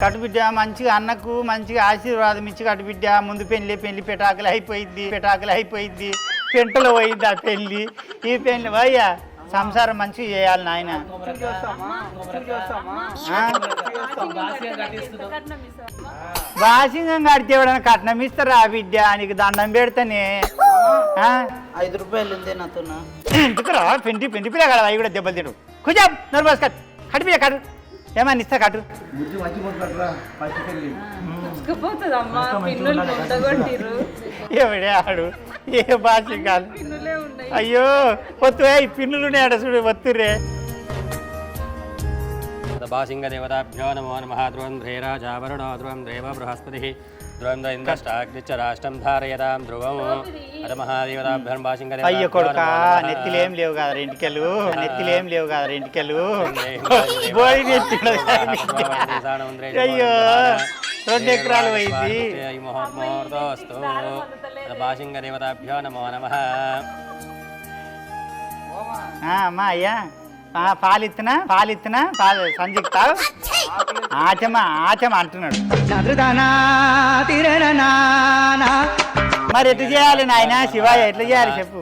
కటుబిడ్డ మంచిగా అన్నకు మంచిగా ఆశీర్వాదం ఇచ్చి కటుబిడ్డ ముందు పెళ్ళి పెళ్ళి పెటాకులు అయిపోయింది పెటాకులు అయిపోయింది పెంటలో పోయింది ఆ పెళ్ళి ఈ పెళ్ళి వయ్యా సంసారం మంచిగా చేయాలి నాయన. వాసింగం కడితే ఎవడన్నా కట్నం ఇస్తారా బిడ్డ? నీకు దండం పెడతానే. ఆ? ఐదు రూపాయలు ఉంది నాతో ఎందుకురా? పెంటి పెంటి పిల్ల కదా అవి కూడా దెబ్బలు తిడు కొంచెం నర్వస్ కట్ కట్టు పిల్ల కట్టు ఏమన్నా ఇస్తా కట్టు ఎవడే ఆడు? ఏ భాష కాదు. పిన్నులే ఉన్నాయి. అయ్యో వత్తు ఈ పిన్నులు ఉన్నాయట చూడు వత్తురే భాసింగదేవతాభ్యో నమో నమ ధ్రువం ధ్రేరాజావరుణో ధ్రువం దేవ బృహస్పతి ధ్రువం ఇంద్రష్టాగ్నిచ్చ రాష్ట్రం ధారయతాం ధ్రువం అద మహాదేవతాభ్యం అయ్యో కొడుక నెత్తిలేం లేవు కదా రెంటికెళ్ళు నెత్తిలేం లేవు కదా నెత్తి అయ్యో రెండు ఎకరాలు పోయింది. ముహూర్తోస్తు. భాసింగదేవతాభ్యో నమో నమ. అమ్మా అయ్యా. పాలిత్తునా పాలిత్తునా పాలు సంజిక్తావు ఆచమ ఆచమ అంటున్నాడు. మరి ఎట్లా చేయాలి నాయన? శివాయ ఎట్లా చేయాలి చెప్పు.